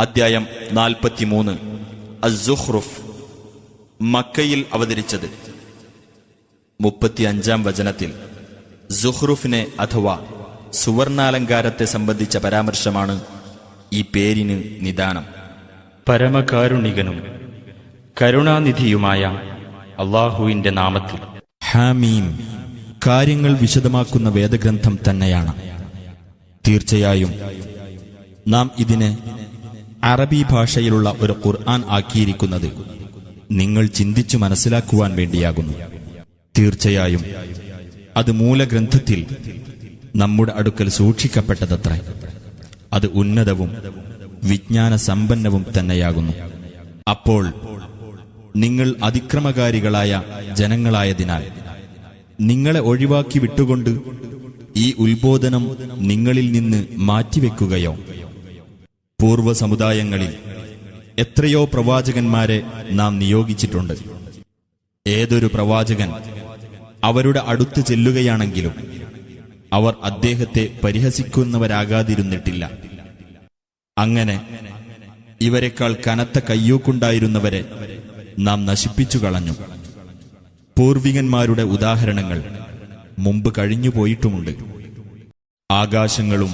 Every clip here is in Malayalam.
അദ്ധ്യായം നാൽപ്പത്തിമൂന്ന്. അസുഹ്റുഫ് മക്കയിൽ അവതരിച്ചത്. മുപ്പത്തിയഞ്ചാം വചനത്തിൽ സുഹ്റുഫിനെ അഥവാ സുവർണാലങ്കാരത്തെ സംബന്ധിച്ച പരാമർശമാണ് ഈ പേരിന് നിദാനം. പരമകാരുണികനും കരുണാനിധിയുമായ അള്ളാഹുവിന്റെ നാമത്തിൽ. ഹാമീം കാര്യങ്ങൾ വിശദമാക്കുന്ന വേദഗ്രന്ഥം തന്നെയാണ്. തീർച്ചയായും നാം ഇതിനെ അറബി ഭാഷയിലുള്ള ഒരു ഖുർആൻ ആക്കിയിരിക്കുന്നത് നിങ്ങൾ ചിന്തിച്ചു മനസ്സിലാക്കുവാൻ വേണ്ടിയാകുന്നു. തീർച്ചയായും അത് മൂലഗ്രന്ഥത്തിൽ നമ്മുടെ അടുക്കൽ സൂക്ഷിക്കപ്പെട്ടതത്ര. അത് ഉന്നതവും വിജ്ഞാന സമ്പന്നവും തന്നെയാകുന്നു. അപ്പോൾ നിങ്ങൾ അതിക്രമകാരികളായ ജനങ്ങളായതിനാൽ നിങ്ങളെ ഒഴിവാക്കി വിട്ടുകൊണ്ട് ഈ ഉത്ബോധനം നിങ്ങളിൽ നിന്ന് മാറ്റിവെക്കുകയോ പൂർവ സമുദായങ്ങളിൽ എത്രയോ പ്രവാചകന്മാരെ നാം നിയോഗിച്ചിട്ടുണ്ട്. ഏതൊരു പ്രവാചകൻ അവരുടെ അടുത്ത് ചെല്ലുകയാണെങ്കിലും അവർ അദ്ദേഹത്തെ പരിഹസിക്കുന്നവരാകാതിരുന്നിട്ടില്ല. അങ്ങനെ ഇവരെക്കാൾ കനത്ത കയ്യൂക്കുണ്ടായിരുന്നവരെ നാം നശിപ്പിച്ചു കളഞ്ഞു. പൂർവികന്മാരുടെ ഉദാഹരണങ്ങൾ മുമ്പ് കഴിഞ്ഞുപോയിട്ടുമുണ്ട്. ആകാശങ്ങളും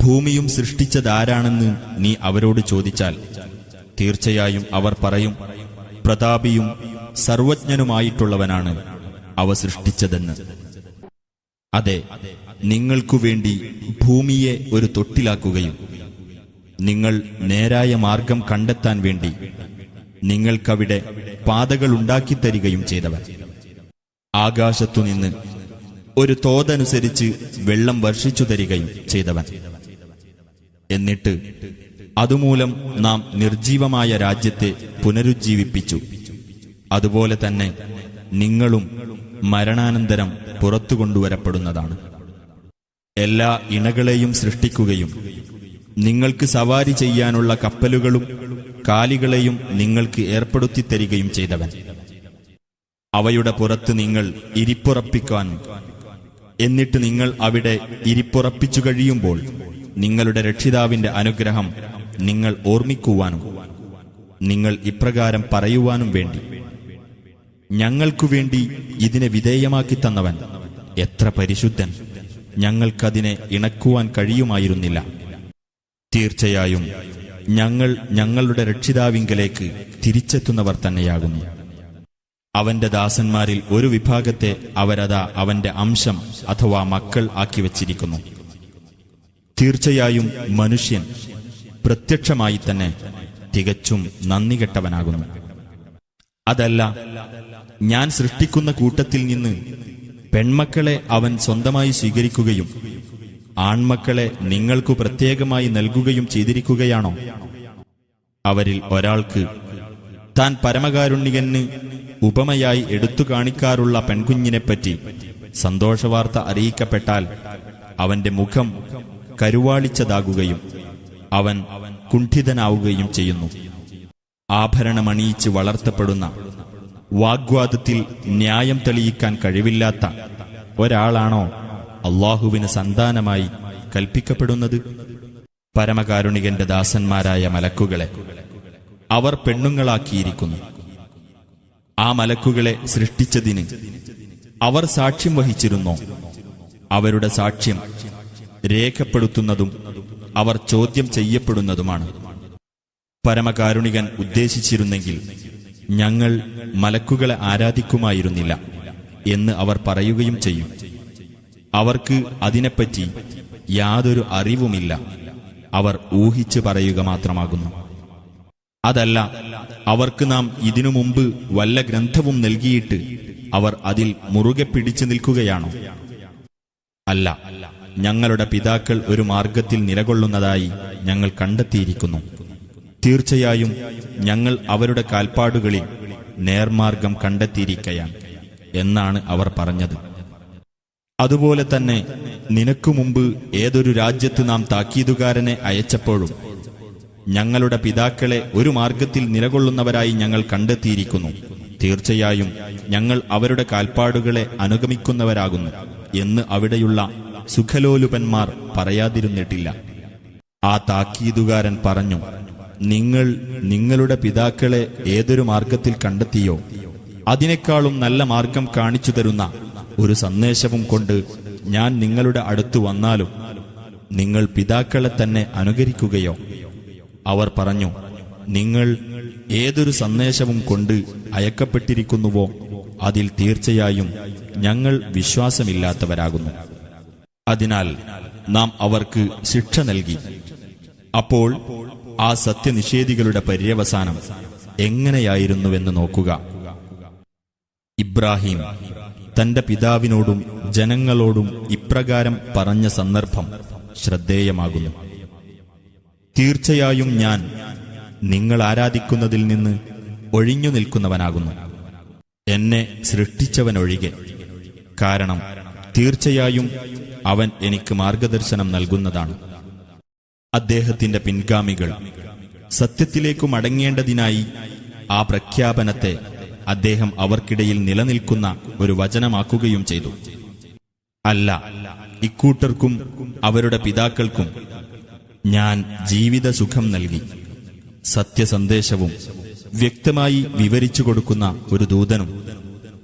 ഭൂമിയും സൃഷ്ടിച്ചതാരാണെന്ന് നീ അവരോട് ചോദിച്ചാൽ തീർച്ചയായും അവർ പറയും പ്രതാപിയും സർവജ്ഞനുമായിട്ടുള്ളവനാണ് അവ സൃഷ്ടിച്ചതെന്ന്. അതെ നിങ്ങൾക്കു വേണ്ടി ഭൂമിയെ ഒരു തൊട്ടിലാക്കുകയും നിങ്ങൾ നേരായ മാർഗം കണ്ടെത്താൻ വേണ്ടി നിങ്ങൾക്കവിടെ പാതകൾ ഉണ്ടാക്കിത്തരികയും ചെയ്തവൻ ആകാശത്തുനിന്ന് ഒരു തോതനുസരിച്ച് വെള്ളം വർഷിച്ചു തരികയും ചെയ്തവൻ. എന്നിട്ട് അതുമൂലം നാം നിർജീവമായ രാജ്യത്തെ പുനരുജ്ജീവിപ്പിച്ചു. അതുപോലെ തന്നെ നിങ്ങളും മരണാനന്തരം പുറത്തു കൊണ്ടുവരപ്പെടുന്നതാണ്. എല്ലാ ഇണകളെയും സൃഷ്ടിക്കുകയും നിങ്ങൾക്ക് സവാരി ചെയ്യാനുള്ള കപ്പലുകളും കാലികളെയും നിങ്ങൾക്ക് ഏർപ്പെടുത്തി തരികയും ചെയ്തവൻ. അവയുടെ പുറത്ത് നിങ്ങൾ ഇരിപ്പുറപ്പിക്കാനും എന്നിട്ട് നിങ്ങൾ അവിടെ ഇരിപ്പുറപ്പിച്ചു കഴിയുമ്പോൾ നിങ്ങളുടെ രക്ഷിതാവിന്റെ അനുഗ്രഹം നിങ്ങൾ ഓർമ്മിക്കുവാനും നിങ്ങൾ ഇപ്രകാരം പറയുവാനും വേണ്ടി. ഞങ്ങൾക്കു വേണ്ടി ഇതിനെ വിധേയമാക്കി തന്നവൻ എത്ര പരിശുദ്ധൻ. ഞങ്ങൾക്കതിനെ ഇണക്കുവാൻ കഴിയുമായിരുന്നില്ല. തീർച്ചയായും ഞങ്ങൾ ഞങ്ങളുടെ രക്ഷിതാവിങ്കലേക്ക് തിരിച്ചെത്തുന്നവർ തന്നെയാകുന്നു. അവന്റെ ദാസന്മാരിൽ ഒരു വിഭാഗത്തെ അവരതാ അവന്റെ അംശം അഥവാ മക്കൾ ആക്കി വച്ചിരിക്കുന്നു. തീർച്ചയായും മനുഷ്യൻ പ്രത്യക്ഷമായി തന്നെ തികച്ചും നന്ദി കെട്ടവനാകുന്നു അതല്ല ഞാൻ സൃഷ്ടിക്കുന്ന കൂട്ടത്തിൽ നിന്ന് പെൺമക്കളെ അവൻ സ്വന്തമായി സ്വീകരിക്കുകയും ആൺമക്കളെ നിങ്ങൾക്കു പ്രത്യേകമായി നൽകുകയും ചെയ്തിരിക്കുകയാണോ? അവരിൽ ഒരാൾക്ക് താൻ പരമകാരുണ്യകന് ഉപമയായി എടുത്തു കാണിക്കാറുള്ള പെൺകുഞ്ഞിനെപ്പറ്റി സന്തോഷവാർത്ത അറിയിക്കപ്പെട്ടാൽ അവന്റെ മുഖം കരുവാളിച്ചതാകുകയും അവൻ കുണ്ഠിതനാവുകയും ചെയ്യുന്നു. ആഭരണമണിയിച്ച് വളർത്തപ്പെടുന്ന വാഗ്വാദത്തിൽ ന്യായം തെളിയിക്കാൻ കഴിവില്ലാത്ത ഒരാളാണോ അള്ളാഹുവിന് സന്താനമായി കൽപ്പിക്കപ്പെടുന്നത്? പരമകാരുണികന്റെ ദാസന്മാരായ മലക്കുകളെ അവർ പെണ്ണുങ്ങളാക്കിയിരിക്കുന്നു. ആ മലക്കുകളെ സൃഷ്ടിച്ചതിന് അവർ സാക്ഷ്യം വഹിച്ചിരുന്നോ. അവരുടെ സാക്ഷ്യം രേഖപ്പെടുത്തുന്നതും അവർ ചോദ്യം ചെയ്യപ്പെടുന്നതുമാണ്. പരമകാരുണികൻ ഉദ്ദേശിച്ചിരുന്നെങ്കിൽ ഞങ്ങൾ മലക്കുകളെ ആരാധിക്കുമായിരുന്നില്ല എന്ന് അവർ പറയുകയും ചെയ്യും. അവർക്ക് അതിനെപ്പറ്റി യാതൊരു അറിവുമില്ല. അവർ ഊഹിച്ചു പറയുക മാത്രമാകുന്നു. അതല്ല അവർക്ക് നാം ഇതിനു മുമ്പ് വല്ല ഗ്രന്ഥവും നൽകിയിട്ട് അവർ അതിൽ മുറുകെ പിടിച്ചു നിൽക്കുകയാണോ? അല്ല ഞങ്ങളുടെ പിതാക്കൾ ഒരു മാർഗത്തിൽ നിലകൊള്ളുന്നതായി ഞങ്ങൾ കണ്ടെത്തിയിരിക്കുന്നു. തീർച്ചയായും ഞങ്ങൾ അവരുടെ കാൽപ്പാടുകളിൽ നേർമാർഗം കണ്ടെത്തിയിരിക്കയാണ് എന്നാണ് അവർ പറഞ്ഞത്. അതുപോലെ തന്നെ നിനക്കു മുമ്പ് ഏതൊരു രാജ്യത്ത് നാം താക്കീതുകാരനെ അയച്ചപ്പോഴും ഞങ്ങളുടെ പിതാക്കളെ ഒരു മാർഗത്തിൽ നിലകൊള്ളുന്നവരായി ഞങ്ങൾ കണ്ടെത്തിയിരിക്കുന്നു. തീർച്ചയായും ഞങ്ങൾ അവരുടെ കാൽപ്പാടുകളെ അനുഗമിക്കുന്നവരാകുന്നു എന്ന് അവിടെയുള്ള സുഖലോലുപന്മാർ പറയാതിരുന്നിട്ടില്ല. ആ താക്കീതുകാരൻ പറഞ്ഞു നിങ്ങൾ നിങ്ങളുടെ പിതാക്കളെ ഏതൊരു മാർഗത്തിൽ കണ്ടെത്തിയോ അതിനേക്കാളും നല്ല മാർഗം കാണിച്ചു തരുന്ന ഒരു സന്ദേശവും കൊണ്ട് ഞാൻ നിങ്ങളുടെ അടുത്തു വന്നാലും നിങ്ങൾ പിതാക്കളെ തന്നെ അനുകരിക്കുകയോ അവർ പറഞ്ഞു നിങ്ങൾ ഏതൊരു സന്ദേശവും കൊണ്ട് അയക്കപ്പെട്ടിരിക്കുന്നുവോ അതിൽ തീർച്ചയായും ഞങ്ങൾ വിശ്വാസമില്ലാത്തവരാകുന്നു. അതിനാൽ നാം അവർക്ക് ശിക്ഷ നൽകി. അപ്പോൾ ആ സത്യനിഷേധികളുടെ പര്യവസാനം എങ്ങനെയായിരുന്നുവെന്ന് നോക്കുക. ഇബ്രാഹിം തന്റെ പിതാവിനോടും ജനങ്ങളോടും ഇപ്രകാരം പറഞ്ഞ സന്ദർഭം ശ്രദ്ധേയമാകുന്നു. തീർച്ചയായും ഞാൻ നിങ്ങൾ ആരാധിക്കുന്നതിൽ നിന്ന് ഒഴിഞ്ഞു നിൽക്കുന്നവനാകുന്നു. എന്നെ സൃഷ്ടിച്ചവനൊഴികെ. കാരണം തീർച്ചയായും അവൻ എനിക്ക് മാർഗദർശനം നൽകുന്നതാണ്. അദ്ദേഹത്തിന്റെ പിൻഗാമികൾ സത്യത്തിലേക്കു മടങ്ങേണ്ടതിനായി ആ പ്രഖ്യാപനത്തെ അദ്ദേഹം അവർക്കിടയിൽ നിലനിൽക്കുന്ന ഒരു വചനമാക്കുകയും ചെയ്തു. അല്ല ഇക്കൂട്ടർക്കും അവരുടെ പിതാക്കൾക്കും ഞാൻ ജീവിതസുഖം നൽകി. സത്യസന്ദേശവും വ്യക്തമായി വിവരിച്ചു കൊടുക്കുന്ന ഒരു ദൂതനും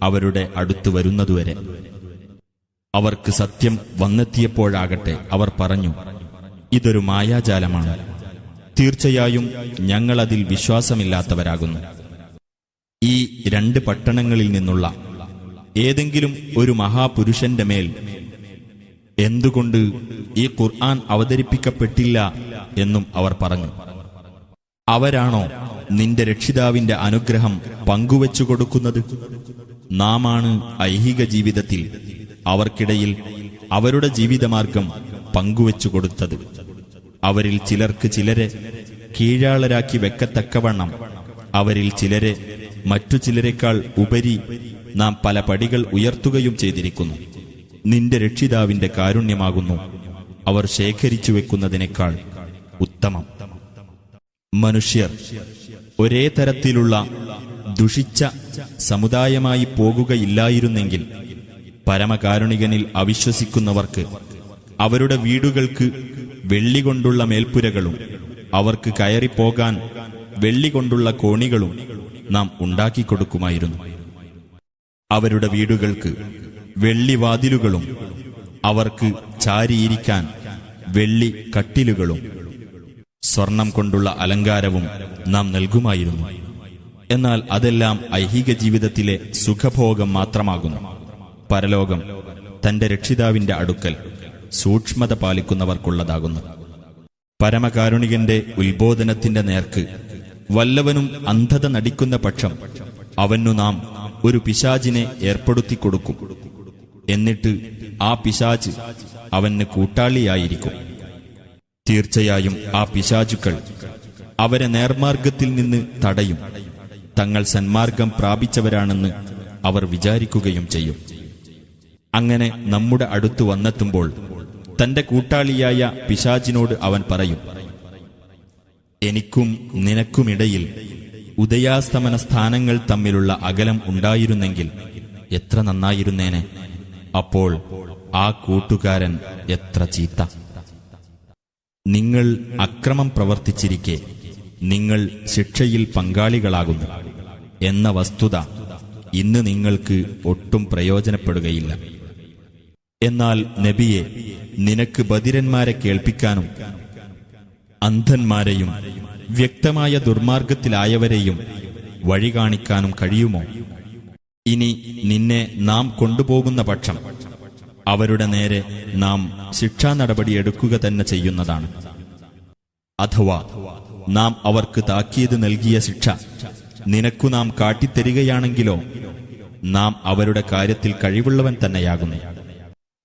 അവരുടെ അടുത്തു വരുന്നതുവരെ. അവർക്ക് സത്യം വന്നെത്തിയപ്പോഴാകട്ടെ അവർ പറഞ്ഞു ഇതൊരു മായാജാലമാണ്. തീർച്ചയായും ഞങ്ങളതിൽ വിശ്വാസമില്ലാത്തവരാകുന്നു. ഈ രണ്ട് പട്ടണങ്ങളിൽ നിന്നുള്ള ഏതെങ്കിലും ഒരു മഹാപുരുഷന്റെ മേൽ എന്തുകൊണ്ട് ഈ ഖുർആൻ അവതരിപ്പിക്കപ്പെട്ടില്ല എന്നും അവർ പറഞ്ഞു. അവരാണോ നിന്റെ രക്ഷിതാവിന്റെ അനുഗ്രഹം പങ്കുവെച്ചു കൊടുക്കുന്നത്? നാമാണ് ഐഹിക ജീവിതത്തിൽ അവർക്കിടയിൽ അവരുടെ ജീവിതമാർഗം പങ്കുവെച്ചു കൊടുത്തത്. അവരിൽ ചിലർക്ക് ചിലരെ കീഴാളരാക്കി വെക്കത്തക്കവണ്ണം അവരിൽ ചിലരെ മറ്റു ചിലരെക്കാൾ ഉപരി നാം പല പടികൾ ഉയർത്തുകയും ചെയ്തിരിക്കുന്നു. നിന്റെ രക്ഷിതാവിന്റെ കാരുണ്യമാകുന്നു. അവർ ശേഖരിച്ചു വെക്കുന്നതിനേക്കാൾ ഉത്തമം. മനുഷ്യർ ഒരേ തരത്തിലുള്ള ദുഷിച്ച സമുദായമായി പോകുകയില്ലായിരുന്നെങ്കിൽ പരമകാരുണികനിൽ അവിശ്വസിക്കുന്നവർക്ക് അവരുടെ വീടുകൾക്ക് വെള്ളി കൊണ്ടുള്ള മേൽപ്പുരകളും അവർക്ക് കയറിപ്പോകാൻ വെള്ളി കൊണ്ടുള്ള കോണികളും നാം ഉണ്ടാക്കിക്കൊടുക്കുമായിരുന്നു. അവരുടെ വീടുകൾക്ക് വെള്ളിവാതിലുകളും അവർക്ക് ചാരിയിരിക്കാൻ വെള്ളി കട്ടിലുകളും സ്വർണം കൊണ്ടുള്ള അലങ്കാരവും നാം നൽകുമായിരുന്നു. എന്നാൽ അതെല്ലാം ഐഹിക ജീവിതത്തിലെ സുഖഭോഗം മാത്രമാകുന്നു. പരലോകം തന്റെ രക്ഷിതാവിന്റെ അടുക്കൽ സൂക്ഷ്മത പാലിക്കുന്നവർക്കുള്ളതാകുന്നു. പരമകാരുണികന്റെ ഉത്ബോധനത്തിന്റെ നേർക്ക് വല്ലവനും അന്ധത നടിക്കുന്ന പക്ഷം അവനു നാം ഒരു പിശാചിനെ ഏർപ്പെടുത്തിക്കൊടുക്കും. എന്നിട്ട് ആ പിശാച് അവന് കൂട്ടാളിയായിരിക്കും. തീർച്ചയായും ആ പിശാചുക്കൾ അവരെ നേർമാർഗത്തിൽ നിന്ന് തടയും. തങ്ങൾ സന്മാർഗം പ്രാപിച്ചവരാണെന്ന് അവർ വിചാരിക്കുകയും ചെയ്യും. അങ്ങനെ നമ്മുടെ അടുത്ത് വന്നെത്തുമ്പോൾ തന്റെ കൂട്ടാളിയായ പിശാചിനോട് അവൻ പറയും എനിക്കും നിനക്കുമിടയിൽ ഉദയാസ്തമന സ്ഥാനങ്ങൾ തമ്മിലുള്ള അകലം ഉണ്ടായിരുന്നെങ്കിൽ എത്ര നന്നായിരുന്നേനെ. അപ്പോൾ ആ കൂട്ടുകാരൻ എത്ര ചീത്ത. നിങ്ങൾ അക്രമം പ്രവർത്തിച്ചിരിക്കെ നിങ്ങൾ ശിക്ഷയിൽ പങ്കാളികളാകുന്നു എന്ന വസ്തുത ഇന്ന് നിങ്ങൾക്ക് ഒട്ടും പ്രയോജനപ്പെടുകയില്ല. എന്നാൽ നബിയെ നിനക്ക് ബദിരന്മാരെ കേൾപ്പിക്കാനും അന്ധന്മാരെയും വ്യക്തമായ ദുർമാർഗത്തിലായവരെയും വഴി കാണിക്കാനും കഴിയുമോ? ഇനി നിന്നെ നാം കൊണ്ടുപോകുന്ന പക്ഷം അവരുടെ നേരെ നാം ശിക്ഷാ നടപടി എടുക്കുക തന്നെ ചെയ്യുന്നതാണ്. അഥവാ നാം അവർക്ക് താക്കീത് നൽകിയ ശിക്ഷ നിനക്കു നാം കാട്ടിത്തരികയാണെങ്കിലോ നാം അവരുടെ കാര്യത്തിൽ കഴിവുള്ളവൻ തന്നെയാകുന്നു.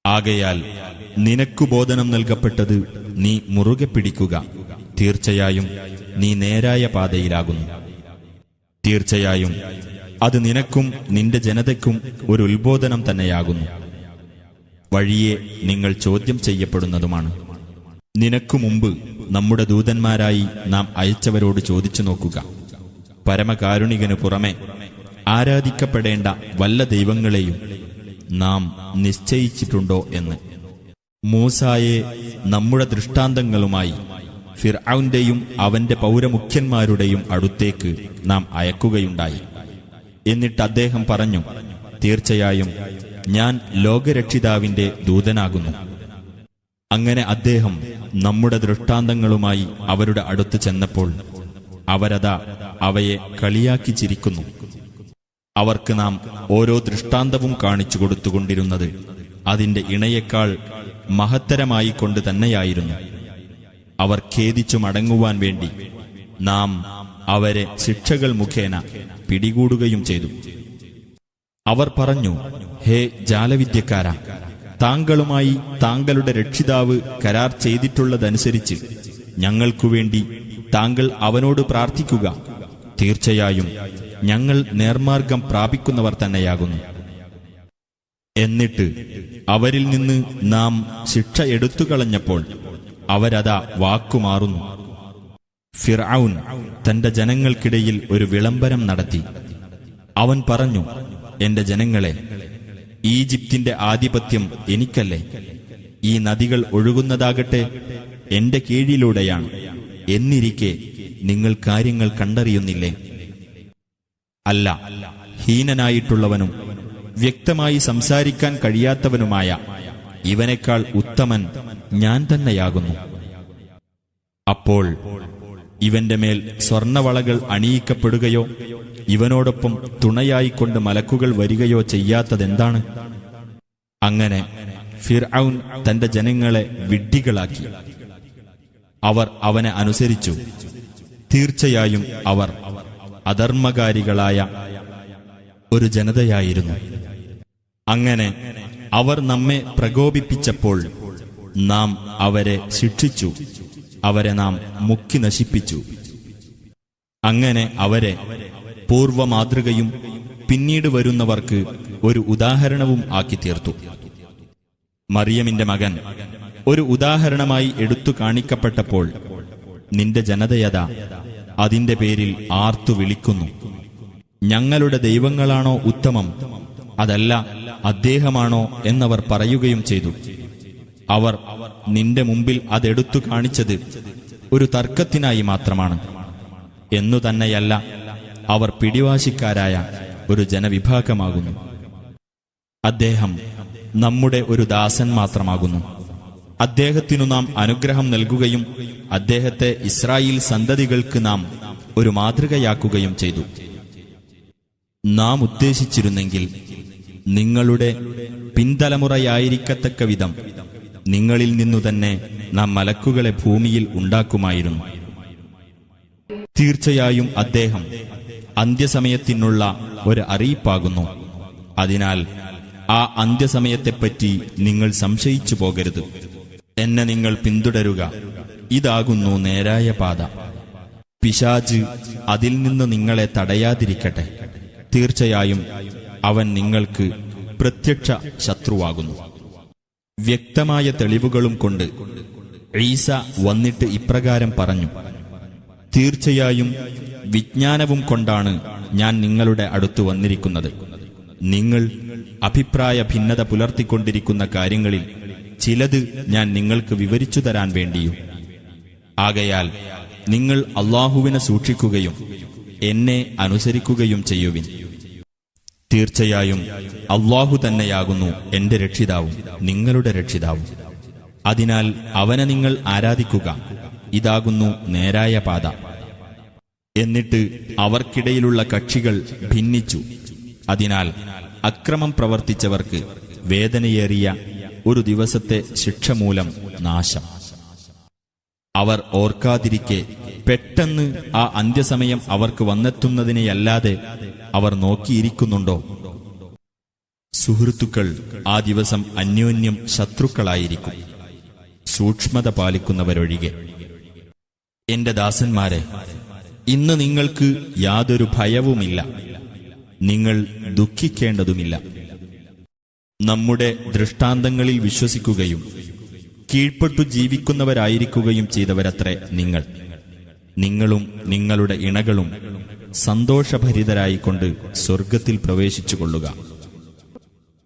ആകയാൽ നിനക്കു ബോധനം നൽകപ്പെട്ടത് നീ മുറുകെ പിടിക്കുക. തീർച്ചയായും നീ നേരായ പാതയിലാകുന്നു. തീർച്ചയായും അത് നിനക്കും നിന്റെ ജനതയ്ക്കും ഒരു ഉത്ബോധനം തന്നെയാകുന്നു. വഴിയെ നിങ്ങൾ ചോദ്യം ചെയ്യപ്പെടുന്നതുമാണ്. നിനക്കു മുമ്പ് നമ്മുടെ ദൂതന്മാരായി നാം അയച്ചവരോട് ചോദിച്ചു നോക്കുക. പരമകാരുണികനു പുറമെ ആരാധിക്കപ്പെടേണ്ട വല്ല ദൈവങ്ങളെയും നാം നിശ്ചയിച്ചിട്ടുണ്ടോ എന്ന്. മൂസായെ നമ്മുടെ ദൃഷ്ടാന്തങ്ങളുമായി ഫിർഔന്റെയും അവന്റെ പൗരമുഖ്യന്മാരുടെയും അടുത്തേക്ക് നാം അയക്കുകയുണ്ടായി. എന്നിട്ട് അദ്ദേഹം പറഞ്ഞു തീർച്ചയായും ഞാൻ ലോകരക്ഷിതാവിന്റെ ദൂതനാകുന്നു. അങ്ങനെ അദ്ദേഹം നമ്മുടെ ദൃഷ്ടാന്തങ്ങളുമായി അവരുടെ അടുത്ത് ചെന്നപ്പോൾ അവരതാ അവയെ കളിയാക്കി ചിരിക്കുന്നു അവർക്ക് നാം ഓരോ ദൃഷ്ടാന്തവും കാണിച്ചു കൊടുത്തുകൊണ്ടിരുന്നത് അതിന്റെ ഇണയേക്കാൾ മഹത്തരമായി കൊണ്ട് തന്നെയായിരുന്നു. അവർ ഖേദിച്ചു മടങ്ങുവാൻ വേണ്ടി നാം അവരെ ശിക്ഷകൾ മുഖേന പിടികൂടുകയും ചെയ്തു. അവർ പറഞ്ഞു ഹേ ജാലവിദ്യക്കാര താങ്കളുമായി താങ്കളുടെ രക്ഷിതാവ് കരാർ ചെയ്തിട്ടുള്ളതനുസരിച്ച് ഞങ്ങൾക്കുവേണ്ടി താങ്കൾ അവനോട് പ്രാർത്ഥിക്കുക. തീർച്ചയായും ഞങ്ങൾ നേർമാർഗം പ്രാപിക്കുന്നവർ തന്നെയാകുന്നു. എന്നിട്ട് അവരിൽ നിന്ന് നാം ശിക്ഷ എടുത്തുകളഞ്ഞപ്പോൾ അവരതാ വാക്കുമാറുന്നു. ഫിർഔൻ തന്റെ ജനങ്ങൾക്കിടയിൽ ഒരു വിളംബരം നടത്തി. അവൻ പറഞ്ഞു എന്റെ ജനങ്ങളെ ഈജിപ്തിന്റെ ആധിപത്യം എനിക്കല്ലേ? ഈ നദികൾ ഒഴുകുന്നതാകട്ടെ എന്റെ കീഴിലൂടെയാണ്. എന്നിരിക്കെ നിങ്ങൾ കാര്യങ്ങൾ കണ്ടറിയുന്നില്ലേ? അല്ല ഹീനനായിട്ടുള്ളവനും വ്യക്തമായി സംസാരിക്കാൻ കഴിയാത്തവനുമായ ഇവനേക്കാൾ ഉത്തമൻ ഞാൻ തന്നെയാകുന്നു. അപ്പോൾ ഇവന്റെ മേൽ സ്വർണവളകൾ അണിയിക്കപ്പെടുകയോ ഇവനോടൊപ്പം തുണയായിക്കൊണ്ട് മലക്കുകൾ വരികയോ ചെയ്യാത്തതെന്താണ്? അങ്ങനെ ഫിർഔൻ തന്റെ ജനങ്ങളെ വിഡ്ഢികളാക്കി. അവർ അവനെ അനുസരിച്ചു. തീർച്ചയായും അവർ അധർമ്മകാരികളായ ഒരു ജനതയായിരുന്നു. അങ്ങനെ അവർ നമ്മെ പ്രകോപിപ്പിച്ചപ്പോൾ നാം അവരെ ശിക്ഷിച്ചു. അവരെ നാം മുക്കി നശിപ്പിച്ചു. അങ്ങനെ അവരെ പൂർവ മാതൃകയും പിന്നീട് വരുന്നവർക്ക് ഒരു ഉദാഹരണവും ആക്കി തീർത്തു മറിയമിന്റെ മകൻ ഒരു ഉദാഹരണമായി എടുത്തു കാണിക്കപ്പെട്ടപ്പോൾ നിന്റെ ജനതയത അതിന്റെ പേരിൽ ആർത്തു വിളിക്കുന്നു. ഞങ്ങളുടെ ദൈവങ്ങളാണോ ഉത്തമം? അതല്ല അദ്ദേഹമാണോ എന്നവർ പറയുകയും ചെയ്തു. അവർ നിന്റെ മുമ്പിൽ അതെടുത്തു കാണിച്ചത് ഒരു തർക്കത്തിനായി മാത്രമാണ്. എന്നു തന്നെയല്ല അവർ പിടിവാശിക്കാരായ ഒരു ജനവിഭാഗമാകുന്നു. അദ്ദേഹം നമ്മുടെ ഒരു ദാസൻ മാത്രമാകുന്നു. അദ്ദേഹത്തിനു നാം അനുഗ്രഹം നൽകുകയും അദ്ദേഹത്തെ ഇസ്രായേൽ സന്തതികൾക്ക് നാം ഒരു മാതൃകയാക്കുകയും ചെയ്തു. നാം ഉദ്ദേശിച്ചിരുന്നെങ്കിൽ നിങ്ങളുടെ പിൻതലമുറയായിരിക്കത്തക്ക വിധം നിങ്ങളിൽ നിന്നു തന്നെ നാം മലക്കുകളെ ഭൂമിയിൽ ഉണ്ടാക്കുമായിരുന്നു. തീർച്ചയായും അദ്ദേഹം അന്ത്യസമയത്തിനുള്ള ഒരു അറിയിപ്പാകുന്നു. അതിനാൽ ആ അന്ത്യസമയത്തെപ്പറ്റി നിങ്ങൾ സംശയിച്ചു പോകരുത്. എന്നെ നിങ്ങൾ പിന്തുടരുക. ഇതാകുന്നു നേരായ പാത. പിശാജ് അതിൽ നിന്ന് നിങ്ങളെ തടയാതിരിക്കട്ടെ. തീർച്ചയായും അവൻ നിങ്ങൾക്ക് പ്രത്യക്ഷ ശത്രുവാകുന്നു. വ്യക്തമായ തെളിവുകളും കൊണ്ട് ഈസ വന്നിട്ട് ഇപ്രകാരം പറഞ്ഞു തീർച്ചയായും വിജ്ഞാനവും കൊണ്ടാണ് ഞാൻ നിങ്ങളുടെ അടുത്ത് വന്നിരിക്കുന്നത്. നിങ്ങൾ അഭിപ്രായ ഭിന്നത പുലർത്തിക്കൊണ്ടിരിക്കുന്ന കാര്യങ്ങളിൽ ചിലത് ഞാൻ നിങ്ങൾക്ക് വിവരിച്ചു തരാൻ വേണ്ടിയും ആകയാൽ നിങ്ങൾ അള്ളാഹുവിനെ സൂക്ഷിക്കുകയും എന്നെ അനുസരിക്കുകയും ചെയ്യുവിൻ. തീർച്ചയായും അള്ളാഹു തന്നെയാകുന്നു എന്റെ രക്ഷിതാവും നിങ്ങളുടെ രക്ഷിതാവും. അതിനാൽ അവനെ നിങ്ങൾ ആരാധിക്കുക ഇതാകുന്നു നേരായ പാത. എന്നിട്ട് അവർക്കിടയിലുള്ള കക്ഷികൾ ഭിന്നിച്ചു. അതിനാൽ അക്രമം പ്രവർത്തിച്ചവർക്ക് വേദനയേറിയ ഒരു ദിവസത്തെ ശിക്ഷ മൂലം നാശം. അവർ ഓർക്കാതിരിക്കെ പെട്ടെന്ന് ആ അന്ത്യസമയം അവർക്ക് വന്നെത്തുന്നതിനെയല്ലാതെ അവർ നോക്കിയിരിക്കുന്നുണ്ടോ? സുഹൃത്തുക്കൾ ആ ദിവസം അന്യോന്യം ശത്രുക്കളായിരിക്കും. സൂക്ഷ്മത പാലിക്കുന്നവരൊഴികെ. എന്റെ ദാസന്മാരെ ഇന്ന് നിങ്ങൾക്ക് യാതൊരു ഭയവുമില്ല. നിങ്ങൾ ദുഃഖിക്കേണ്ടതുമില്ല. നമ്മുടെ ദൃഷ്ടാന്തങ്ങളിൽ വിശ്വസിക്കുകയും കീഴ്പ്പെട്ടു ജീവിക്കുന്നവരായിരിക്കുകയും ചെയ്തവരത്രേ നിങ്ങൾ. നിങ്ങളും നിങ്ങളുടെ ഇണകളും സന്തോഷഭരിതരായിക്കൊണ്ട് സ്വർഗത്തിൽ പ്രവേശിച്ചുകൊള്ളുക.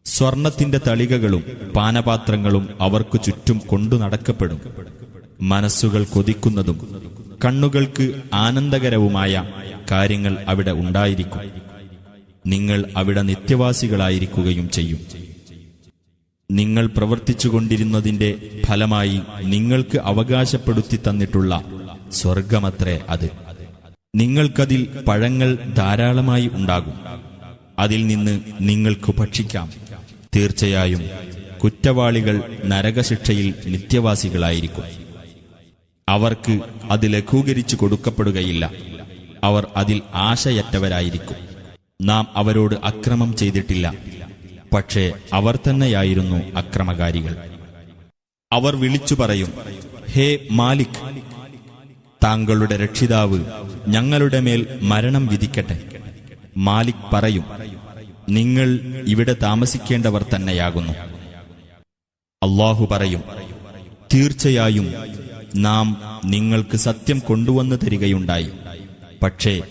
സ്വർണത്തിന്റെ തളികകളും പാനപാത്രങ്ങളും അവർക്കു ചുറ്റും കൊണ്ടു നടക്കപ്പെടും. മനസ്സുകൾ കൊതിക്കുന്നതും കണ്ണുകൾക്ക് ആനന്ദകരവുമായ കാര്യങ്ങൾ അവിടെ ഉണ്ടായിരിക്കും. നിങ്ങൾ അവിടെ നിത്യവാസികളായിരിക്കുകയും ചെയ്യും. നിങ്ങൾ പ്രവർത്തിച്ചുകൊണ്ടിരുന്നതിന്റെ ഫലമായി നിങ്ങൾക്ക് അവകാശപ്പെടുത്തി തന്നിട്ടുള്ള സ്വർഗമത്രേ അത്. നിങ്ങൾക്കതിൽ പഴങ്ങൾ ധാരാളമായി ഉണ്ടാകും. അതിൽ നിന്ന് നിങ്ങൾക്ക് ഭക്ഷിക്കാം. തീർച്ചയായും കുറ്റവാളികൾ നരകശിക്ഷയിൽ നിത്യവാസികളായിരിക്കും. അവർക്ക് അത് ലഘൂകരിച്ചു കൊടുക്കപ്പെടുകയില്ല. അവർ അതിൽ ആശയറ്റവരായിരിക്കും. നാം അവരോട് അക്രമം ചെയ്തിട്ടില്ല. പക്ഷേ അവർ തന്നെയായിരുന്നു അക്രമകാരികൾ. അവർ വിളിച്ചു പറയും ഹേ മാലിക് താങ്കളുടെ രക്ഷിതാവ് ഞങ്ങളുടെ മേൽ മരണം വിധിക്കട്ടെ. മാലിക് പറയും നിങ്ങൾ ഇവിടെ താമസിക്കേണ്ടവർ തന്നെയാകുന്നു. അള്ളാഹു പറയും തീർച്ചയായും നാം നിങ്ങൾക്ക് സത്യം കൊണ്ടുവന്നു തരികയുണ്ടായി. പക്ഷേ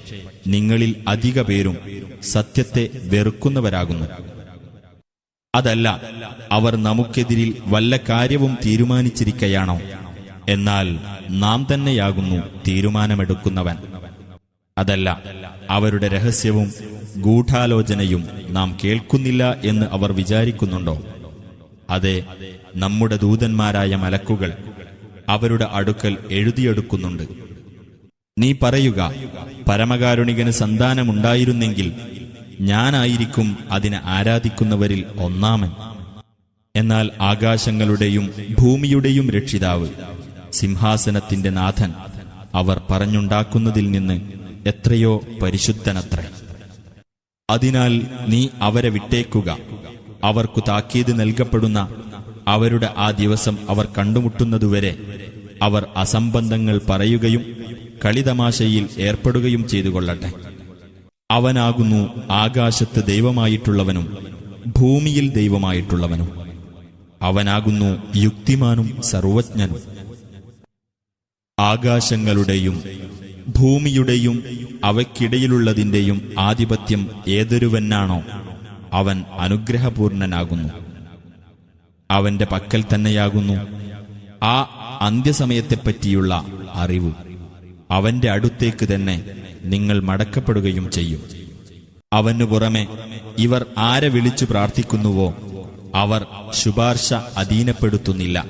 നിങ്ങളിൽ അധിക പേരും സത്യത്തെ വെറുക്കുന്നവരാകുന്നു. അതല്ല അവർ നമുക്കെതിരിൽ വല്ല കാര്യവും തീരുമാനിച്ചിരിക്കയാണോ? എന്നാൽ നാം തന്നെയാകുന്നു തീരുമാനമെടുക്കുന്നവൻ. അതല്ല അവരുടെ രഹസ്യവും ഗൂഢാലോചനയും നാം കേൾക്കുന്നില്ല എന്ന് അവർ വിചാരിക്കുന്നുണ്ടോ? അതെ നമ്മുടെ ദൂതന്മാരായ മലക്കുകൾ അവരുടെ അടുക്കൽ എഴുതിയെടുക്കുന്നുണ്ട്. നീ പറയുക പരമകാരുണികന് സന്താനമുണ്ടായിരുന്നെങ്കിൽ ഞാനായിരിക്കും അതിനെ ആരാധിക്കുന്നവരിൽ ഒന്നാമൻ. എന്നാൽ ആകാശങ്ങളുടെയും ഭൂമിയുടെയും രക്ഷിതാവ് സിംഹാസനത്തിന്റെ നാഥൻ അവർ പറഞ്ഞുണ്ടാക്കുന്നതിൽ നിന്ന് എത്രയോ പരിശുദ്ധനത്രേ. അതിനാൽ നീ അവരെ വിട്ടേക്കുക. അവർക്കു താക്കീത് നൽകപ്പെടുന്ന അവരുടെ ആ ദിവസം അവർ കണ്ടുമുട്ടുന്നതുവരെ അവർ അസംബന്ധങ്ങൾ പറയുകയും കളിതമാശയിൽ ഏർപ്പെടുകയും ചെയ്തു കൊള്ളട്ടെ അവനാകുന്നു ആകാശത്ത് ദൈവമായിട്ടുള്ളവനും ഭൂമിയിൽ ദൈവമായിട്ടുള്ളവനും. അവനാകുന്നു യുക്തിമാനും സർവജ്ഞനും. ആകാശങ്ങളുടെയും ഭൂമിയുടെയും അവയ്ക്കിടയിലുള്ളതിന്റെയും ആധിപത്യം ഏതൊരുവനാണോ അവൻ അനുഗ്രഹപൂർണനാകുന്നു. അവന്റെ പക്കൽ തന്നെയാകുന്നു ആ അന്ത്യസമയത്തെപ്പറ്റിയുള്ള അറിവ്. അവന്റെ അടുത്തേക്ക് തന്നെ നിങ്ങൾ മടക്കപ്പെടുകയും ചെയ്യും. അവനു പുറമെ ഇവർ ആരെ വിളിച്ചു പ്രാർത്ഥിക്കുന്നുവോ അവർ ശുപാർശ അധീനപ്പെടുത്തുന്നില്ല.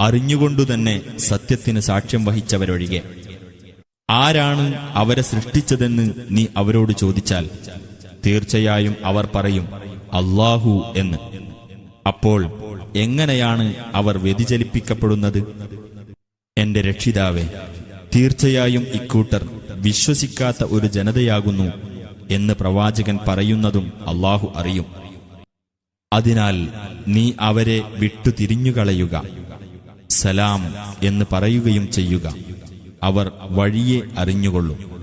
അറിഞ്ഞുകൊണ്ടുതന്നെ സത്യത്തിന് സാക്ഷ്യം വഹിച്ചവരൊഴികെ. ആരാണ് അവരെ സൃഷ്ടിച്ചതെന്ന് നീ അവരോട് ചോദിച്ചാൽ തീർച്ചയായും അവർ പറയും അള്ളാഹു എന്ന്. അപ്പോൾ എങ്ങനെയാണ് അവർ വ്യതിചലിപ്പിക്കപ്പെടുന്നത്? എന്റെ രക്ഷിതാവേ തീർച്ചയായും ഇക്കൂട്ടർ വിശ്വസിക്കാത്ത ഒരു ജനതയാകുന്നു എന്ന് പ്രവാചകൻ പറയുന്നതും അള്ളാഹു അറിയും. അതിനാൽ നീ അവരെ വിട്ടു തിരിഞ്ഞുകളയുക സലാം എന്ന് പറയുകയും ചെയ്യുക. അവർ വഴിയെ അറിഞ്ഞുകൊള്ളും.